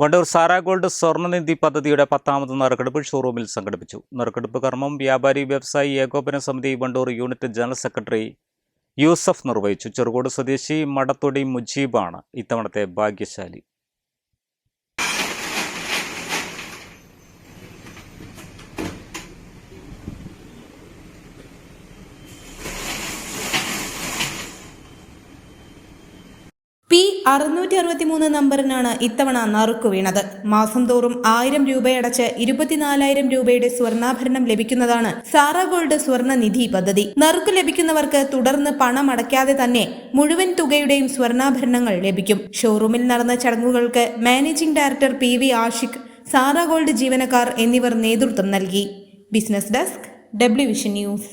Wandoor Sarah gold സ്വർണനിധി പദ്ധതിയുടെ പത്താമത് നറുക്കെടുപ്പ് ഷോറൂമിൽ സംഘടിപ്പിച്ചു. നറുക്കെടുപ്പ് കർമ്മം വ്യാപാരി വ്യവസായി ഏകോപന സമിതി Wandoor unit general secretary Yusuf നിർവഹിച്ചു. ചെറുകോട് സ്വദേശി മടത്തൊടി മുജീബാണ് ഇത്തവണത്തെ ഭാഗ്യശാലി. പി അറുപത്തി മൂന്ന് നമ്പറിനാണ് ഇത്തവണ നറുക്കു വീണത്. മാസം തോറും ആയിരം രൂപയടച്ച് ഇരുപത്തിനാലായിരം രൂപയുടെ സ്വർണാഭരണം ലഭിക്കുന്നതാണ് സാറ ഗോൾഡ് സ്വർണ നിധി പദ്ധതി. നറുക്ക് ലഭിക്കുന്നവർക്ക് തുടർന്ന് പണം അടയ്ക്കാതെ തന്നെ മുഴുവൻ തുകയുടെയും സ്വർണാഭരണങ്ങൾ ലഭിക്കും. ഷോറൂമിൽ നടന്ന ചടങ്ങുകൾക്ക് managing director P V Ashiq Sara Gold ജീവനക്കാർ എന്നിവർ നേതൃത്വം നൽകി. Business desk W Vision news.